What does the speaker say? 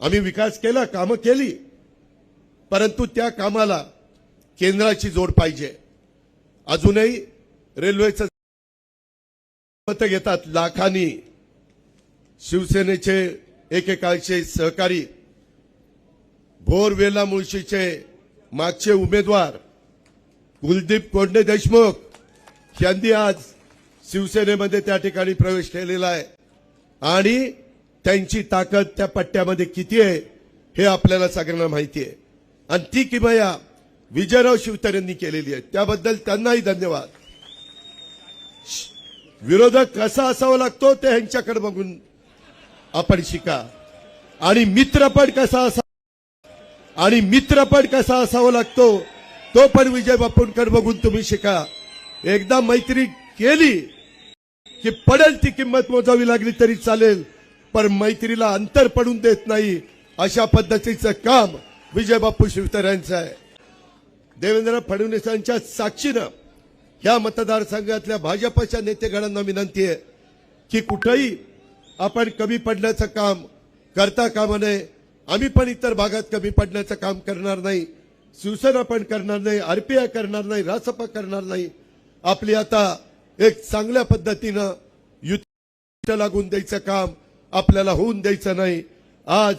आम्ही विकास केला कामं केली. परंतु त्या कामाला केंद्राची जोड पाहिजे. अजूनही रेल्वेचं मत घेतात लाखांनी. शिवसेनेचे एकेकाळचे सहकारी भोरवेला मुळशीचे मागचे उमेदवार कुलदीप कोंडे देशमुख यांनी आज शिवसेनेमध्ये त्या ठिकाणी प्रवेश केलेला आहे. आणि त्यांची ताकद त्या पट्ट्यामध्ये किती आहे हे आपल्याला सगळ्यांना माहिती आहे. आणि ती किमया विजयराव शिवतरेंनी केलेली आहे. त्याबद्दल त्यांनाही धन्यवाद. विरोधक कसा असावा लागतो ते ह्यांच्याकडे बघून आपण शिका. आणि मित्रपट कसा असा आणि मित्रपट कसा असावा लागतो तो पण विजय बापूंकडे बघून तुम्ही शिका. एकदा मैत्री केली की पडेल ती किंमत मोजावी लागली तरी चालेल. पण मैत्रीला अंतर पडून देत नाही अशा पद्धतीचं काम विजय बापू शिवतऱ्यांचं आहे. देवेंद्र फडणवीसांच्या साक्षीनं या मतदारसंघातल्या भाजपच्या नेतेगणांना विनंती आहे की कुठंही आपण कमी पडण्याचं काम करता कामा नये. आम्ही पण इतर भागात कमी पडण्याचं काम करणार नाही. शिवसेना पण करणार नाही. आरपीआय करणार नाही. रासपा करणार नाही. आपली आता एक चांगल्या पद्धतीनं युती लागून द्यायचं काम आपल्याला होऊन द्यायचं नाही. आज